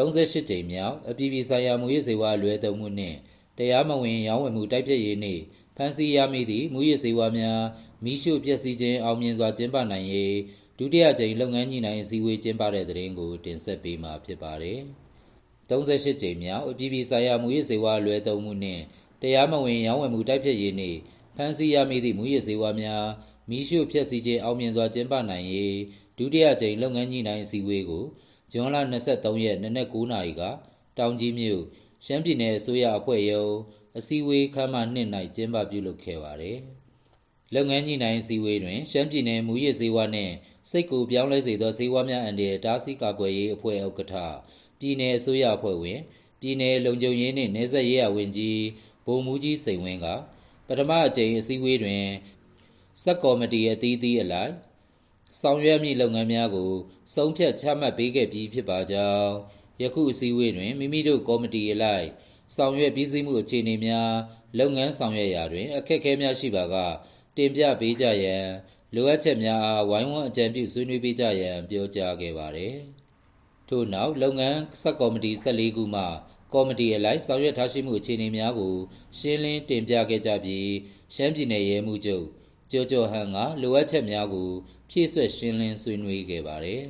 38ကြိမ်မြောက်အပြည်ပြည်ဆိုင်ရာမူရစ်စေဝါလွဲသုံးမှုနှင့်တရားမဝင်ရောင်းဝယ်မှုတိုက်ဖျက်ရေးနှင့်ဖမ်းဆီးရမိသည့်မူရစ်စေဝါများမိရှုပျက်စီးခြင်းအောင်မြင်စွာကျင်းပနိုင်ရေးဒုတိယကြိမ်လုပ်ငန်းညှိနှိုင်းအစည်းအဝေးကျင်းပတဲ့တဲ့ရင်ကိုတင်ဆက်ပေးမှာဖြစ်ပါတယ်။38ကြိမ်မြောက်အပြည်ပြည်ဆိုင်ရာမူရစ်စေဝါလွဲသုံးမှုနှင့်တရားမဝင်ရောင်းဝယ်မှုတိုက်ဖျက်ရေးနှင့်ဖမ်းဆီးရမိသည့်မူရစ်စေဝါများမိရှုဖျက်ဆီးခြင်းအောင်မြင်စွာကျင်းပနိုင်ရေးဒုတိယကြိမ်လုပ်ငန်းညှိနှိုင်းအစည်းအဝေးကို ဇွန်လ23ရက်နေ့နက်9:00နာရီကတောင်ကြီးမြို့ရှမ်းပြည်နယ်အစိုးရအဖွဲ့ရုံးအစည်းအဝေးခန်းမ2၌ကျင်းပပြုလုပ်ခဲ့ပါတယ်။လုပ်ငန်းညှိနှိုင်းအစည်းအဝေးတွင်ရှမ်းပြည်နယ်မူရစ်စေဝါနှင့်စိတ်ကိုပြောင်းလဲစေသောစေဝါများအန္တရာယ်တားဆီးကာကွယ်ရေးအဖွဲ့ဥက္ကဋ္ဌပြည်နယ်အစိုးရအဖွဲ့ဝင်ပြည်နယ်လုံခြုံရေးနှင့်နယ်စပ်ရေးရာဝန်ကြီးဗိုလ်မှူးကြီးစိန်ဝင်းကပထမအကြိမ်အစည်းအဝေးတွင်ဆပ်ကော်မတီအသီးသီးအလိုက် ဆောင်ရွက်မည့်လုပ်ငန်းများကိုဆုံးဖြတ်ချမှတ်ပေးခဲ့ပြီးဖြစ်ပါကြောင်းယခုအစည်းအဝေးတွင်မိမိတို့ကော်မတီအလိုက်ဆောင်ရွက်ပြီးစီးမှုအခြေအနေများလုပ်ငန်းဆောင်ရွက်ရာတွင် အခက်အခဲများရှိပါကတင်ပြပေးကြရန်လိုအပ်ချက်များအားဝိုင်းဝန်းအကြံပြုဆွေးနွေးပေးကြရန်ပြောကြားခဲ့ပါတယ်။ထို့နောက်လုပ်ငန်းဆပ်ကော်မတီ14ခုမှကော်မတီအလိုက်ဆောင်ရွက်ထားရှိမှုအခြေအနေများကိုရှင်းလင်းတင်ပြခဲ့ကြပြီးရှမ်းပြည်နယ်ရဲမှုချုပ် ကျော်ကျော်ဟန်ကလိုအပ်ချက်များကို ဖြည့်ဆွတ်ရှင်းလင်းဆွေးနွေးခဲ့ပါတယ်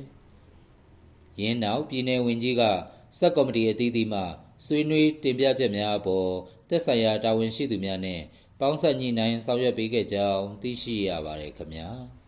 ။ယင်းနောက်ပြည်내ဝင်ကြီးကစက်ကော်မတီအသီးသီးမှဆွေးနွေးတင်ပြချက်များအပေါ်သက်ဆိုင်ရာတာဝန်ရှိသူများနှင့်ပေါင်းစပ်ညှိနှိုင်းဆောင်ရွက်ပေးခဲ့ကြောင်းသိရှိရပါတယ်ခင်ဗျာ။